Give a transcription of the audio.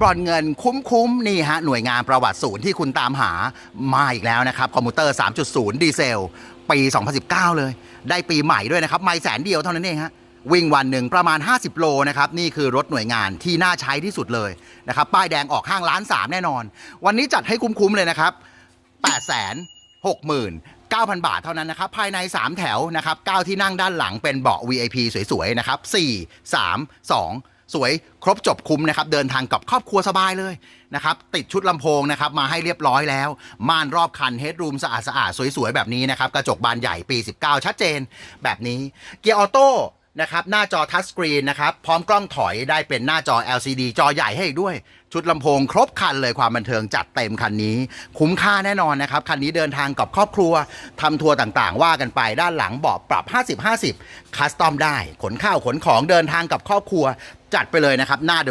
บรอนเงินคุ้มๆนี่ฮะหน่วยงานประวัติศูนย์ที่คุณตามหามาอีกแล้วนะครับ คอมพิวเตอร์ 3.0 ดีเซล ปี 2019 เลย ได้ปีใหม่ด้วยนะครับ ไม่แสนเดียวเท่านั้นเองฮะวิ่งวันหนึ่งประมาณ 50 โลนะครับ นี่คือรถหน่วยงานที่น่าใช้ที่สุดเลยนะครับ ป้ายแดงออกข้างล้าน3แน่นอน วันนี้จัดให้คุ้มๆเลยนะครับ8 6 9 0 0 บาทเท่านั้นนะครับ ภายใน 3 แถวนะครับ 9 ที่นั่งด้านหลังเป็นเบาะ VIP สวยๆ นะครับ 4 3 2 สวยครบจบคุ้มนะครับ เดินทางกับครอบครัวสบายเลยนะครับ ติดชุดลำโพงนะครับ มาให้เรียบร้อยแล้ว ม่านรอบคันเฮดรูมสะอาดๆสวยๆ แบบนี้นะครับ กระจกบานใหญ่ปี 19 ชัดเจนแบบนี้ เกียร์ออโต้ นะครับหน้าจอทัชสกรีนนะครับพร้อมกล้องถอยได้เป็นหน้าจอ LCD จอใหญ่ให้อีกด้วย ชุดลำโพงครบคันเลยความบันเทิงจัดเต็มคันนี้ คุ้มค่าแน่นอนนะครับ คันนี้เดินทางกับครอบครัวทำทัวร์ต่างๆ ว่ากันไปด้านหลังเบาะปรับ 50-50 คัสตอมได้ ขนข้าวขนของเดินทางกับครอบครัว จัดไปเลยนะครับหน้าเดิม